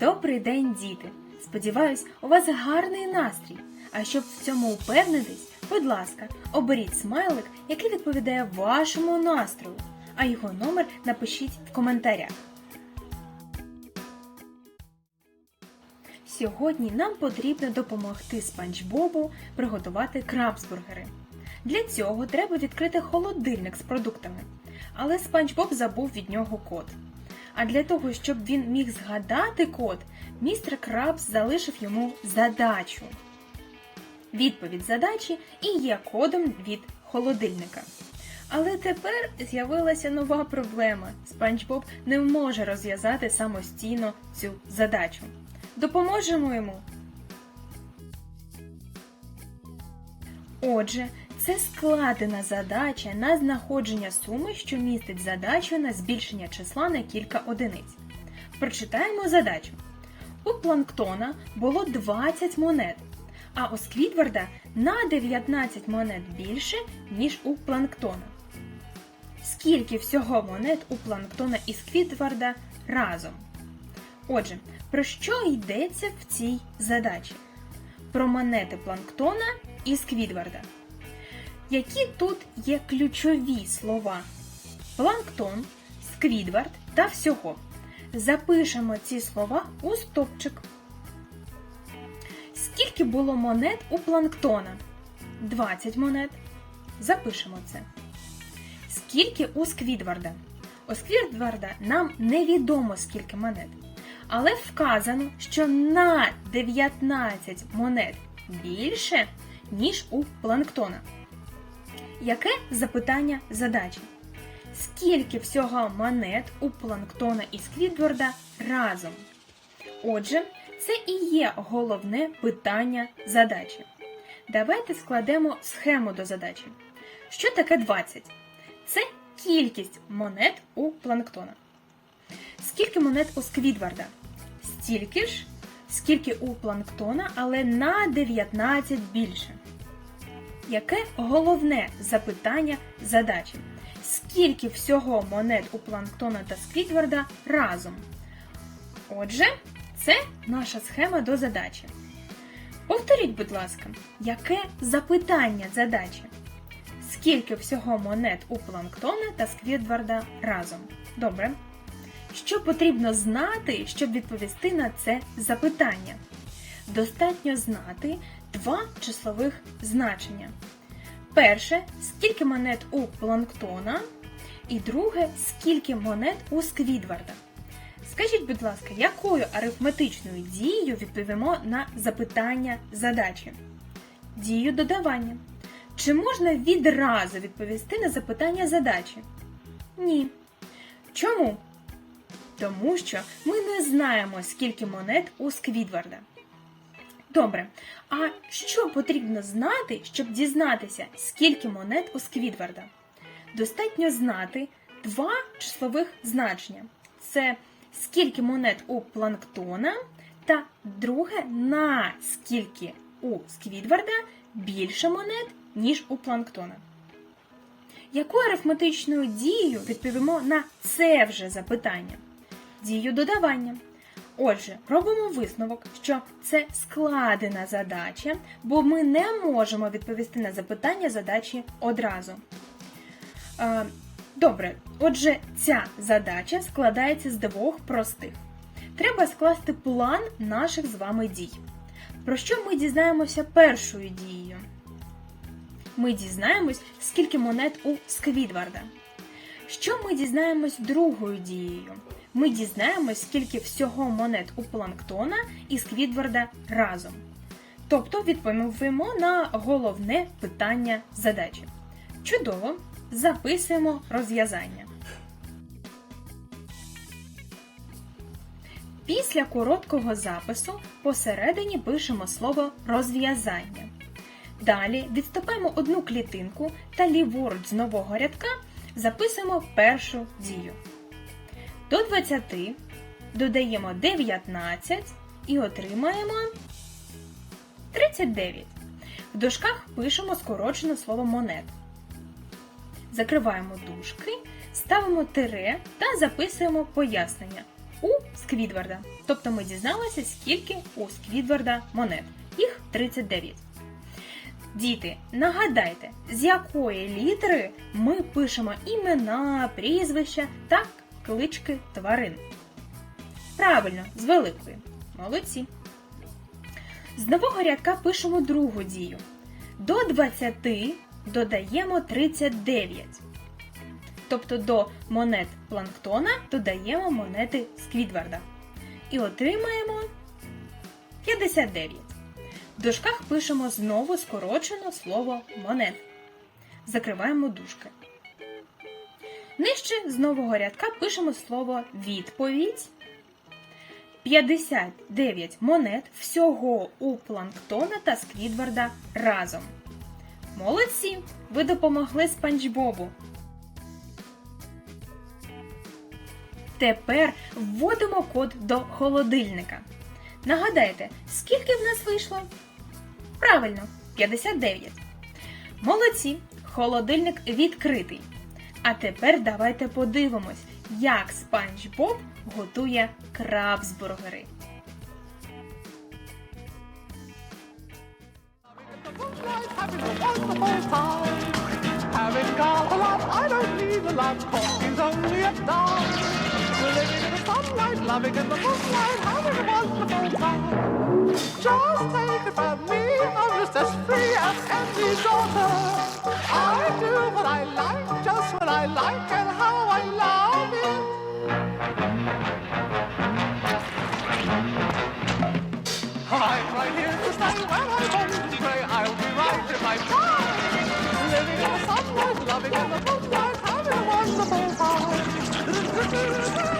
Добрий день, діти! Сподіваюсь, у вас гарний настрій. А щоб в цьому упевнитись, будь ласка, оберіть смайлик, який відповідає вашому настрою, а його номер напишіть в коментарях. Сьогодні нам потрібно допомогти Спанч Бобу приготувати крабсбургери. Для цього треба відкрити холодильник з продуктами, але Спанч Боб забув від нього код. А для того, щоб він міг згадати код, містер Крабс залишив йому задачу. Відповідь задачі і є кодом від холодильника. Але тепер з'явилася нова проблема. Спанч Боб не може розв'язати самостійно цю задачу. Допоможемо йому. Отже, це складена задача на знаходження суми, що містить задачу на збільшення числа на кілька одиниць. Прочитаємо задачу. У планктона було 20 монет, а у Сквідварда на 19 монет більше, ніж у планктона. Скільки всього монет у планктона і Сквідварда разом? Отже, про що йдеться в цій задачі? Про монети планктона і Сквідварда. Які тут є ключові слова? Планктон, Сквідвард та всього. Запишемо ці слова у стопчик. Скільки було монет у планктона? 20 монет. Запишемо це. Скільки у Сквідварда? У Сквідварда нам невідомо скільки монет. Але вказано, що на 19 монет більше, ніж у планктона. Яке запитання задачі? Скільки всього монет у планктона і Сквідварда разом? Отже, це і є головне питання задачі. Давайте складемо схему до задачі. Що таке 20? Це кількість монет у планктона. Скільки монет у Сквідварда? Стільки ж, скільки у планктона, але на 19 більше. Яке головне запитання задачі? Скільки всього монет у планктона та Сквідварда разом? Отже, це наша схема до задачі. Повторіть, будь ласка, яке запитання задачі? Скільки всього монет у планктона та Сквідварда разом? Добре. Що потрібно знати, щоб відповісти на це запитання? Достатньо знати два числових значення. Перше, скільки монет у планктона, і друге, скільки монет у Сквідварда. Скажіть, будь ласка, якою арифметичною дією відповімо на запитання задачі? Дію додавання. Чи можна відразу відповісти на запитання задачі? Ні. Чому? Тому що ми не знаємо, скільки монет у Сквідварда. Добре. А що потрібно знати, щоб дізнатися, скільки монет у Сквідварда? Достатньо знати два числових значення. Це скільки монет у планктона, та друге, на скільки у Сквідварда більше монет, ніж у планктона. Якою арифметичною дією відповімо на це вже запитання? Дію додавання. Отже, робимо висновок, що це складена задача, бо ми не можемо відповісти на запитання задачі одразу. Добре, отже, ця задача складається з двох простих. Треба скласти план наших з вами дій. Про що ми дізнаємося першою дією? Ми дізнаємось, скільки монет у Сквідварда. Що ми дізнаємось другою дією? Ми дізнаємось, скільки всього монет у планктона і Сквідварда разом. Тобто відповімо на головне питання задачі. Чудово! Записуємо розв'язання. Після короткого запису посередині пишемо слово розв'язання. Далі відступаємо одну клітинку та ліворуч з нового рядка записуємо першу дію. До 20 додаємо 19 і отримаємо 39. В дужках пишемо скорочене слово монет. Закриваємо дужки, ставимо тире та записуємо пояснення у Сквідварда. Тобто ми дізналися, скільки у Сквідварда монет. Їх 39. Діти, нагадайте, з якої літери ми пишемо імена, прізвища та клички тварин. Правильно, з великої. Молодці. З нового рядка пишемо другу дію. До 20 додаємо 39. Тобто до монет планктона додаємо монети Сквідварда. І отримаємо 59. В дужках пишемо знову скорочено слово монет. Закриваємо дужки. Нижче з нового рядка пишемо слово відповідь. 59 монет всього у планктона та Сквідварда разом. Молодці! Ви допомогли Спанч Бобу. Тепер вводимо код до холодильника. Нагадайте, скільки в нас вийшло? Правильно, 59. Молодці! Холодильник відкритий. А тепер давайте подивимось, як Спанч Боб готує крабсбургери. A wonderful. Having got a lot, I don't need a lot. Is only a dime. Living in the sunlight, loving in the moonlight, having a wonderful time. Just it from me, I'm just as free as any daughter. I do what I like, just what I like, Having a having a wonderful time.